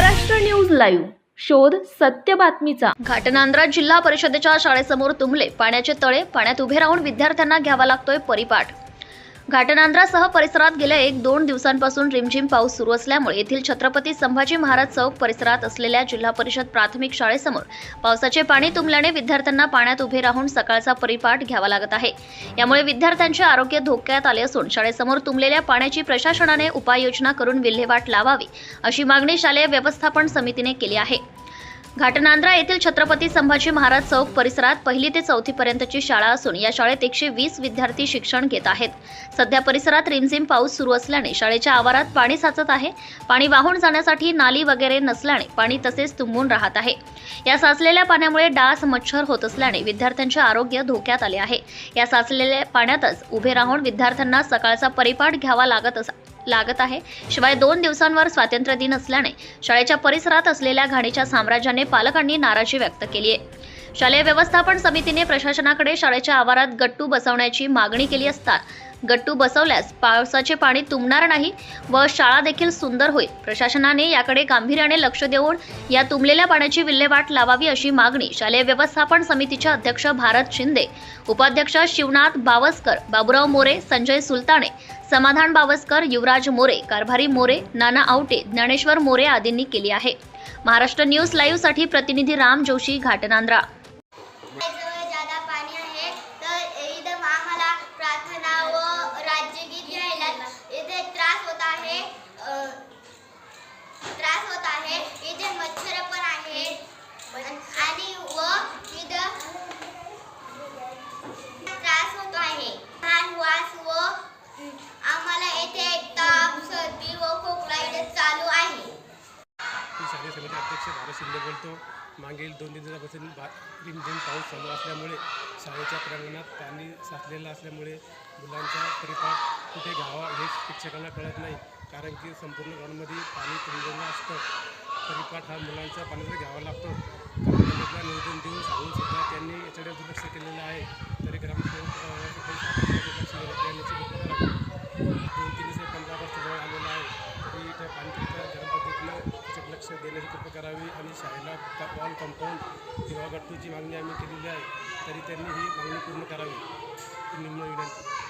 Maharashtra news live. शोध सत्य बातमीचा. घाटनांद्रा जिल्हा परिषदेच्या शाळेसमोर तुंबले पाण्याचे तळे पाण्यात उभे राहून विद्यार्थ्यांना घ्यावा लागतोय परिपाठ. घाटनांद्रासह परिसरात गेल्या एक दोन दिवसांपासून रिमझिम पाऊस सुरू असल्यामुळे येथील छत्रपती संभाजी महाराज चौक परिसरात असलेल्या जिल्हा परिषद प्राथमिक शाळेसमोर पावसाचे पाणी तुंबल्याने विद्यार्थ्यांना पाण्यात उभे राहून सकाळचा परिपाठ घ्यावा लागत आहे. यामुळे विद्यार्थ्यांचे आरोग्य धोक्यात आले असून शाळेसमोर तुंबलेल्या पाण्याची प्रशासनाने उपाययोजना करून विल्हेवाट लावावी अशी मागणी शालेय व्यवस्थापन समितीने केली आहे. घाटनांद्रा येथील छत्रपती संभाजी महाराज चौक परिसरात पहिली ते चौथी पर्यंतची शाळा असून या शाळेत एकशे वीस विद्यार्थी शिक्षण घेत आहेत. सध्या परिसरात रिमझिम पाऊस सुरू असल्याने शाळेच्या आवारात पाणी साचत आहे. पाणी वाहून जाण्यासाठी नाली वगैरे नसल्याने पाणी तसेच तुंबून राहत आहे. या साचलेल्या पाण्यामुळे डास मच्छर होत असल्याने विद्यार्थ्यांचे आरोग्य धोक्यात आले आहे. या साचलेल्या पाण्यातच उभे राहून विद्यार्थ्यांना सकाळचा परिपाठ घ्यावा लागत असा लागत आहे. शिवाय दोन दिवसांवर स्वातंत्र्य दिन असल्याने शाळेच्या परिसरात असलेल्या घाणीच्या साम्राज्याने पालकांनी नाराजी व्यक्त केली आहे. शालेय व्यवस्थापन समितीने प्रशासनाकडे शाळेच्या आवारात गट्टू बसवण्याची मागणी केली असता गट्टू बसवल्यास पावसाचे पाणी तुंबणार नाही व शाळा देखील सुंदर होईल. प्रशासनाने याकडे गांभीर्याने लक्ष देऊन या तुंबलेल्या पाण्याची विल्हेवाट लावावी अशी मागणी शालेय व्यवस्थापन समितीचे अध्यक्ष भारत शिंदे उपाध्यक्ष शिवनाथ बावस्कर बाबुराव मोरे संजय सुलताने समाधान बावस्कर युवराज मोरे कारभारी मोरे नाना आवटे ज्ञानेश्वर मोरे आदींनी केली आहे. महाराष्ट्र न्यूज लाईव्हसाठी प्रतिनिधी राम जोशी घाटनांद्रा जवळ जादा पाणी आहे तर इथं आम्हाला प्रार्थना व राज्यगीत घ्यायला इथे त्रास होत आहे अ, त्रास होत आहे इथे मच्छर पण आहे आणि व इथं त्रास होतो आहे. वास व आम्हाला येथे ताप सर्दी व खोकला इथे चालू आहे. मी शालेय समिती अध्यक्ष भारत शिंदे बोलतो. मागील दोन तीन दिवसापासून बा रिमझिम पाऊस चालू असल्यामुळे शाळेच्या प्रांगणात पाणी साचलेलं असल्यामुळे मुलांचा परिपाठ कुठे घ्यावा हे शिक्षकांना कळत नाही. कारण की संपूर्ण ग्राउंडमध्ये पाणी तुंबलेलं असतं. परिपाठ हा मुलांचा पाण्याचा घ्यावा लागतो. ग्रामपंचायतला निवेदन देऊन सांगून सुद्धा त्यांनी याच्याकडे दुर्लक्ष केलेलं आहे. तरी ग्रामसेवक दुर्लक्ष दोन तीन दिवस पंधरा ऑगस्ट जवळ आलेला आहे. तरी त्या पाणीच्या गरम त्याच्यात लक्ष देण्याची कृपा करावी आणि शाळेला वॉल कंपाऊंड किंवा गट्टूची मागणी आम्ही केलेली आहे. तरी त्यांनी ही मागणी पूर्ण करावी. निम्न विनंती.